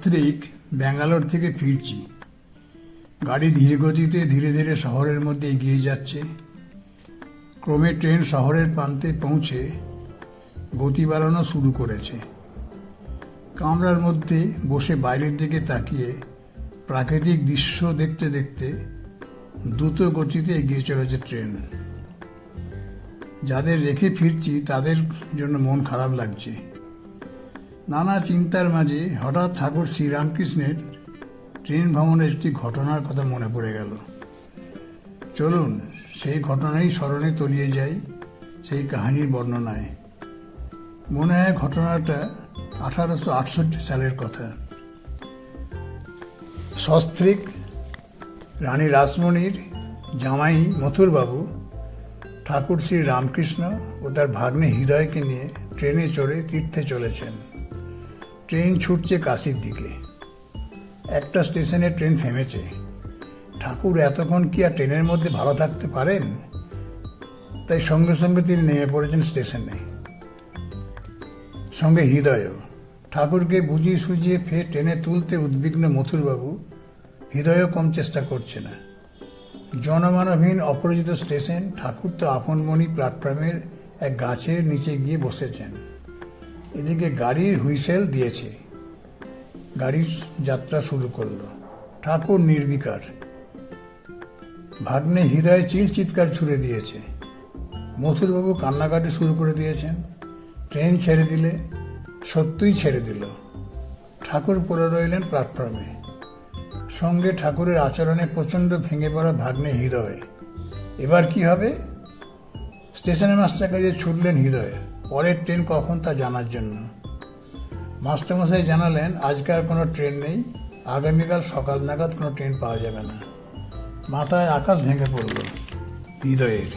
সস্ত্রীক ব্যাঙ্গালোর থেকে ফিরছি। গাড়ি ধীর গতিতে ধীরে ধীরে শহরের মধ্যে এগিয়ে যাচ্ছে। ক্রমে ট্রেন শহরের প্রান্তে পৌঁছে গতি বাড়ানো শুরু করেছে। কামরার মধ্যে বসে বাইরের দিকে তাকিয়ে প্রাকৃতিক দৃশ্য দেখতে দেখতে দ্রুত গতিতে এগিয়ে চলেছে ট্রেন। যাদের রেখে ফিরছি তাদের জন্য মন খারাপ লাগছে। নানা চিন্তার মাঝে হঠাৎ ঠাকুর শ্রীরামকৃষ্ণের ট্রেন ভ্রমণের একটি ঘটনার কথা মনে পড়ে গেল। চলুন, সেই ঘটনাই স্মরণে তলিয়ে যাই সেই কাহিনীর বর্ণনায়। মনে হয় ঘটনাটা আঠারোশো আটষট্টি সালের কথা। সস্ত্রিক রানী রাসমণির জামাই মথুরবাবু, ঠাকুর শ্রী রামকৃষ্ণ ও তার ভাগ্নে হৃদয়কে নিয়ে ট্রেনে চড়ে তীর্থে চলেছেন। ট্রেন ছুটছে কাশির দিকে। একটা স্টেশনে ট্রেন থেমেছে। ঠাকুর এতক্ষণ কি আর ট্রেনের মধ্যে ভালো থাকতে পারেন? তাই সঙ্গে সঙ্গে তিনি নেমে পড়েছেন স্টেশনে। সঙ্গে হৃদয়ও। ঠাকুরকে বুঝিয়ে সুঝিয়ে ফের ট্রেনে তুলতে উদ্বিগ্ন মথুরবাবু হৃদয়ও কম চেষ্টা করছে না। জনমানবহীন অপরিচিত স্টেশন ঠাকুর তো আপনমণি প্ল্যাটফর্মের এক গাছের নিচে গিয়ে বসেছেন। এদিকে গাড়ির হুইসেল দিয়েছে। গাড়ির যাত্রা শুরু করল। ঠাকুর নির্বিকার। ভাগ্নে হৃদয় চিল চিৎকার ছুড়ে দিয়েছে। মথুরবাবু কান্নাকাটি শুরু করে দিয়েছেন। ট্রেন ছেড়ে দিলে, সত্যিই ছেড়ে দিল। ঠাকুর পড়ে রইলেন প্ল্যাটফর্মে। সঙ্গে ঠাকুরের আচরণে প্রচণ্ড ভেঙে পড়া ভাগ্নে হৃদয়। এবার কি হবে? স্টেশনের মাস্টার কাছে ছুটলেন হৃদয়। পরের ট্রেন কখন তা জানার জন্য। মাস্টারমশাই জানালেন আজকার কোনো ট্রেন নেই, আগামীকাল সকাল নাগাদ কোনো ট্রেন পাওয়া যাবে না। মাথায় আকাশ ভেঙে পড়ল, হৃদয়ের।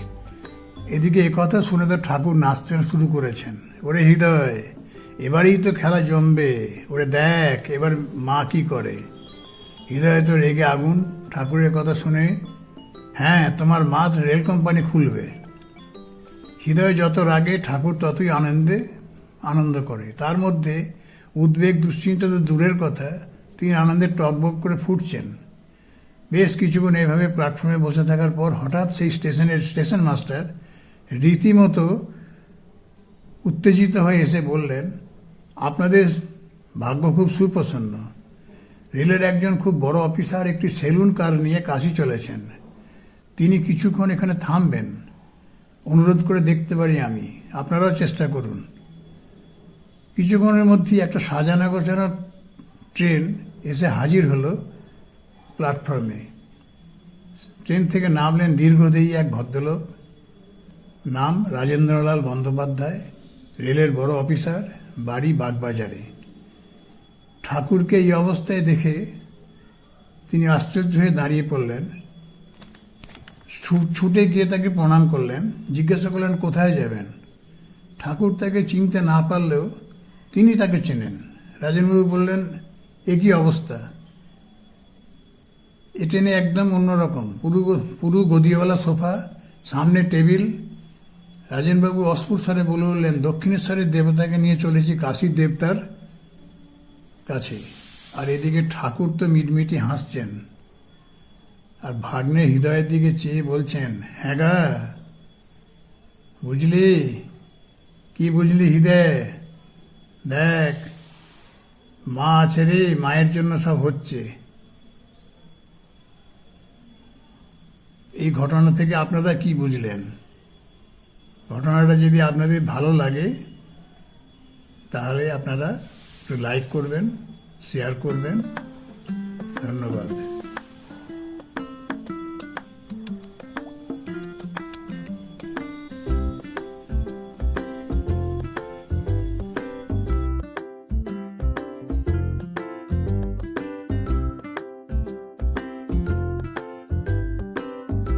এদিকে এ কথা শুনে তো ঠাকুর নাচতে শুরু করেছেন। ওরে হৃদয়, এবারেই তো খেলা জমবে, ওরে দেখ, এবার মা কি করে? হৃদয় তো রেগে আগুন, ঠাকুরের কথা শুনে হ্যাঁ তোমার মা রেল কোম্পানি খুলবে। হৃদয় যত রাগে, ঠাকুর ততই আনন্দে আনন্দ করে। তার মধ্যে উদ্বেগ দুশ্চিন্তা তো দূরের কথা, তিনি আনন্দে টকবক করে ফুটছেন। বেশ কিছুক্ষণ এইভাবে প্ল্যাটফর্মে বসে থাকার পর হঠাৎ সেই স্টেশনের, স্টেশন মাস্টার রীতিমতো উত্তেজিত হয়ে এসে বললেন, আপনাদের ভাগ্য খুব সুপ্রসন্ন। রেলের একজন খুব বড় অফিসার একটি সেলুন কার নিয়ে কাশি চলেছেন। তিনি কিছুক্ষণ এখানে থামবেন। অনুরোধ করে দেখতে পারি আমি। আপনারাও চেষ্টা করুন। কিছুক্ষণের মধ্যেই একটা সাজানো গোছানো ট্রেন এসে হাজির হলো প্ল্যাটফর্মে। ট্রেন থেকে নামলেন দীর্ঘদেহী এক ভদ্রলোক। নাম রাজেন্দ্রলাল বন্দ্যোপাধ্যায়, রেলের বড় অফিসার, বাড়ি বাগবাজারে। ঠাকুরকে এই অবস্থায় দেখে তিনি আশ্চর্য হয়ে দাঁড়িয়ে পড়লেন। ছুটে গিয়ে তাকে প্রণাম করলেন, জিজ্ঞাসা করলেন, কোথায় যাবেন? ঠাকুর তাকে চিনতে না পারলেও তিনি তাকে চেনেন। রাজেনবাবু বললেন, এ কি অবস্থা? এ ট্রেনে একদম অন্যরকম পুরু পুরু গদিওয়ালা সোফা, সামনে টেবিল। রাজেনবাবু অস্ফুট স্বরে বলে উঠলেন, দক্ষিণেশ্বরের দেবতাকে নিয়ে চলেছি কাশী দেবতার কাছে। আর এদিকে ঠাকুর তো মিটমিটি হাসছেন। আর ভাগ্নে হৃদয়ের দিকে চেয়ে বলছেন হ্যাঁ গা, বুঝলি? কি বুঝলি হৃদয়? দেখ, মা আছে রে, মায়ের জন্য সব হচ্ছে। এই ঘটনা থেকে আপনারা কি বুঝলেন? ঘটনাটা যদি আপনাদের ভালো লাগে, তাহলে আপনারা একটু লাইক করবেন শেয়ার করবেন। ধন্যবাদ।